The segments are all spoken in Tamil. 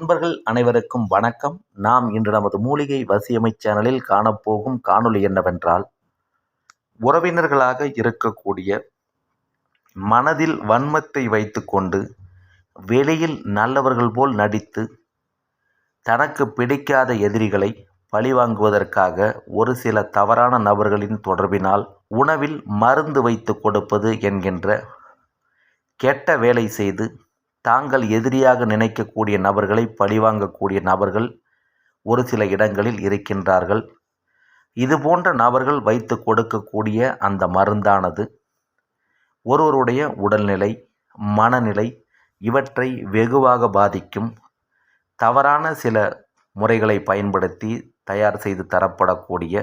நண்பர்கள் அனைவருக்கும் வணக்கம். நாம் இன்று நமது மூலிகை வசியமை சேனலில் காணப்போகும் காணொளி என்னவென்றால் உறவினர்களாக இருக்கக்கூடிய மனதில் வன்மத்தை வைத்துக்கொண்டு வெளியில் நல்லவர்கள் போல் நடித்து தனக்கு பிடிக்காத எதிரிகளை பழிவாங்குவதற்காக ஒரு சில தவறான நபர்களின் தொடர்பினால் உணவில் மருந்து வைத்து கொடுப்பது என்கின்ற கெட்ட வேலை செய்து தாங்கள் எதிரியாக நினைக்கக்கூடிய நபர்களை பழிவாங்கக்கூடிய நபர்கள் ஒரு சில இடங்களில் இருக்கின்றார்கள். இது போன்ற நபர்கள் வைத்து கொடுக்கக்கூடிய அந்த மருந்தானது ஒருவருடைய உடல்நிலை மனநிலை இவற்றை வெகுவாக பாதிக்கும். தவறான சில முறைகளை பயன்படுத்தி தயார் செய்து தரப்படக்கூடிய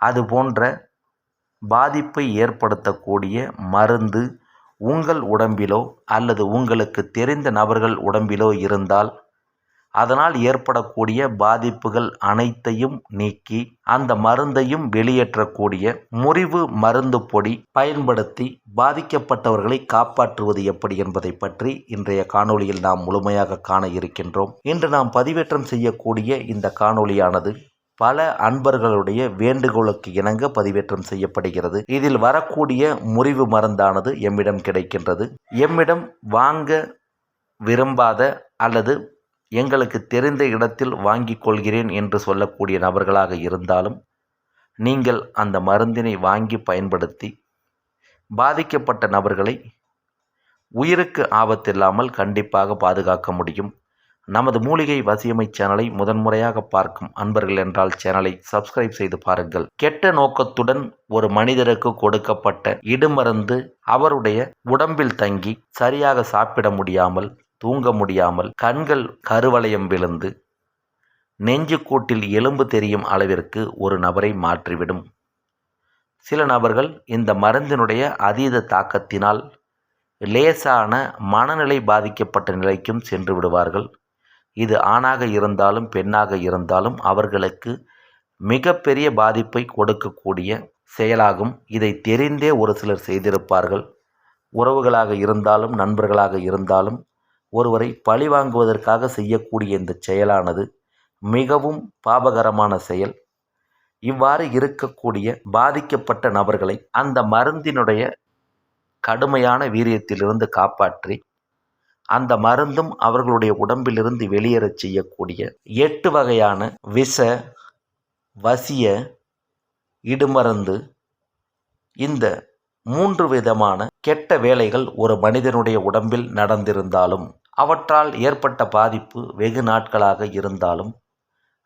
அது போன்ற பாதிப்பை ஏற்படுத்தக்கூடிய மருந்து உங்கள் உடம்பிலோ அல்லது உங்களுக்கு தெரிந்த நபர்கள் உடம்பிலோ இருந்தால் அதனால் ஏற்படக்கூடிய பாதிப்புகள் அனைத்தையும் நீக்கி அந்த மருந்தையும் வெளியேற்றக்கூடிய முறிவு மருந்து பொடி பயன்படுத்தி பாதிக்கப்பட்டவர்களை காப்பாற்றுவது எப்படி என்பதை பற்றி இன்றைய காணொளியில் நாம் முழுமையாக காண இருக்கின்றோம். இன்று நாம் பதிவேற்றம் செய்யக்கூடிய இந்த காணொளியானது பல அன்பர்களுடைய வேண்டுகோளுக்கு இணங்க பதிவேற்றம் செய்யப்படுகிறது. இதில் வரக்கூடிய முறிவு மருந்தானது எம்மிடம் கிடைக்கின்றது. எம்மிடம் வாங்க விரும்பாத அல்லது எங்களுக்கு தெரிந்த இடத்தில் வாங்கிக் கொள்கிறேன் என்று சொல்லக்கூடிய நபர்களாக இருந்தாலும் நீங்கள் அந்த மருந்தினை வாங்கி பயன்படுத்தி பாதிக்கப்பட்ட நபர்களை உயிருக்கு ஆபத்தில்லாமல் கண்டிப்பாக பாதுகாக்க முடியும். நமது மூலிகை வசியமை சேனலை முதன்முறையாக பார்க்கும் அன்பர்கள் என்றால் சேனலை சப்ஸ்கிரைப் செய்து பாருங்கள். கெட்ட நோக்கத்துடன் ஒரு மனிதருக்கு கொடுக்கப்பட்ட இடுமருந்து அவருடைய உடம்பில் தங்கி சரியாக சாப்பிட முடியாமல் தூங்க முடியாமல் கண்கள் கருவளையம் விழுந்து நெஞ்சுக்கூட்டில் எலும்பு தெரியும் அளவிற்கு ஒரு நபரை மாற்றிவிடும். சில நபர்கள் இந்த மருந்தினுடைய அதீத தாக்கத்தினால் லேசான மனநிலை பாதிக்கப்பட்ட நிலைக்கும் சென்று விடுவார்கள். இது ஆணாக இருந்தாலும் பெண்ணாக இருந்தாலும் அவர்களுக்கு மிகப்பெரிய பாதிப்பை கொடுக்கக்கூடிய செயலாகும். இதை தெரிந்தே ஒரு சிலர் செய்திருப்பார்கள். உறவுகளாக இருந்தாலும் நண்பர்களாக இருந்தாலும் ஒருவரை பழிவாங்குவதற்காக செய்யக்கூடிய இந்த செயலானது மிகவும் பாபகரமான செயல். இவ்வாறு இருக்கக்கூடிய பாதிக்கப்பட்ட நபர்களை அந்த மருந்தினுடைய கடுமையான வீரியத்திலிருந்து காப்பாற்றி அந்த மருந்தும் அவர்களுடைய உடம்பிலிருந்து வெளியேறச் செய்யக்கூடிய எட்டு வகையான விஷ வசிய இடுமருந்து இந்த மூன்று விதமான கெட்ட வேலைகள் ஒரு மனிதனுடைய உடம்பில் நடந்திருந்தாலும் அவற்றால் ஏற்பட்ட பாதிப்பு வெகு நாட்களாக இருந்தாலும்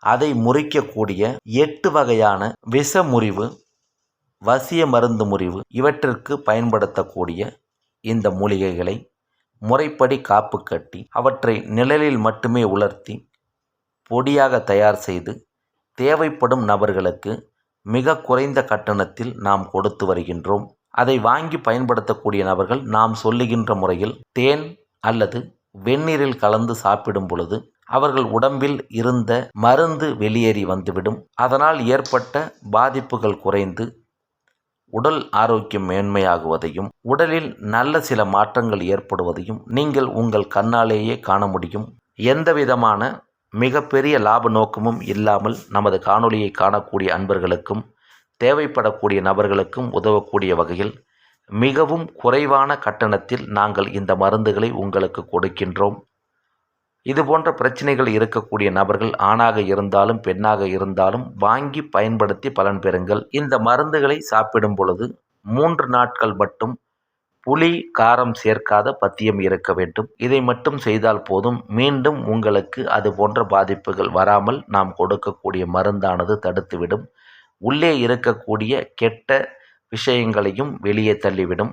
அதை முறிக்கக்கூடிய எட்டு வகையான விஷ முறிவு வசிய மருந்து முறிவு இவற்றிற்கு பயன்படுத்தக்கூடிய இந்த மூலிகைகளை முறைப்படி காப்பு கட்டி அவற்றை நிழலில் மட்டுமே உலர்த்தி பொடியாக தயார் செய்து தேவைப்படும் நபர்களுக்கு மிக குறைந்த கட்டணத்தில் நாம் கொடுத்து வருகின்றோம். அதை வாங்கி பயன்படுத்தக்கூடிய நபர்கள் நாம் சொல்லுகின்ற முறையில் தேன் அல்லது வெந்நீரில் கலந்து சாப்பிடும் பொழுது அவர்கள் உடம்பில் இருந்த மருந்து வெளியேறி வந்துவிடும். அதனால் ஏற்பட்ட பாதிப்புகள் குறைந்து உடல் ஆரோக்கியம் மேன்மையாகுவதையும் உடலில் நல்ல சில மாற்றங்கள் ஏற்படுவதையும் நீங்கள் உங்கள் கண்ணாலேயே காண முடியும். எந்த விதமான மிகப்பெரிய லாப நோக்கமும் இல்லாமல் நமது காணொளியை காணக்கூடிய அன்பர்களுக்கும் தேவைப்படக்கூடிய நபர்களுக்கும் உதவக்கூடிய வகையில் மிகவும் குறைவான கட்டணத்தில் நாங்கள் இந்த மருந்துகளை உங்களுக்கு கொடுக்கின்றோம். இது போன்ற பிரச்சனைகள் இருக்கக்கூடிய நபர்கள் ஆணாக இருந்தாலும் பெண்ணாக இருந்தாலும் வாங்கி பயன்படுத்தி பலன் பெறுங்கள். இந்த மருந்துகளை சாப்பிடும் பொழுது மூன்று நாட்கள் மட்டும் புளி காரம் சேர்க்காத பத்தியம் இருக்க வேண்டும். இதை மட்டும் செய்தால் போதும். மீண்டும் உங்களுக்கு அது போன்ற பாதிப்புகள் வராமல் நாம் கொடுக்கக்கூடிய மருந்தானது தடுத்துவிடும். உள்ளே இருக்கக்கூடிய கெட்ட விஷயங்களையும் வெளியே தள்ளிவிடும்.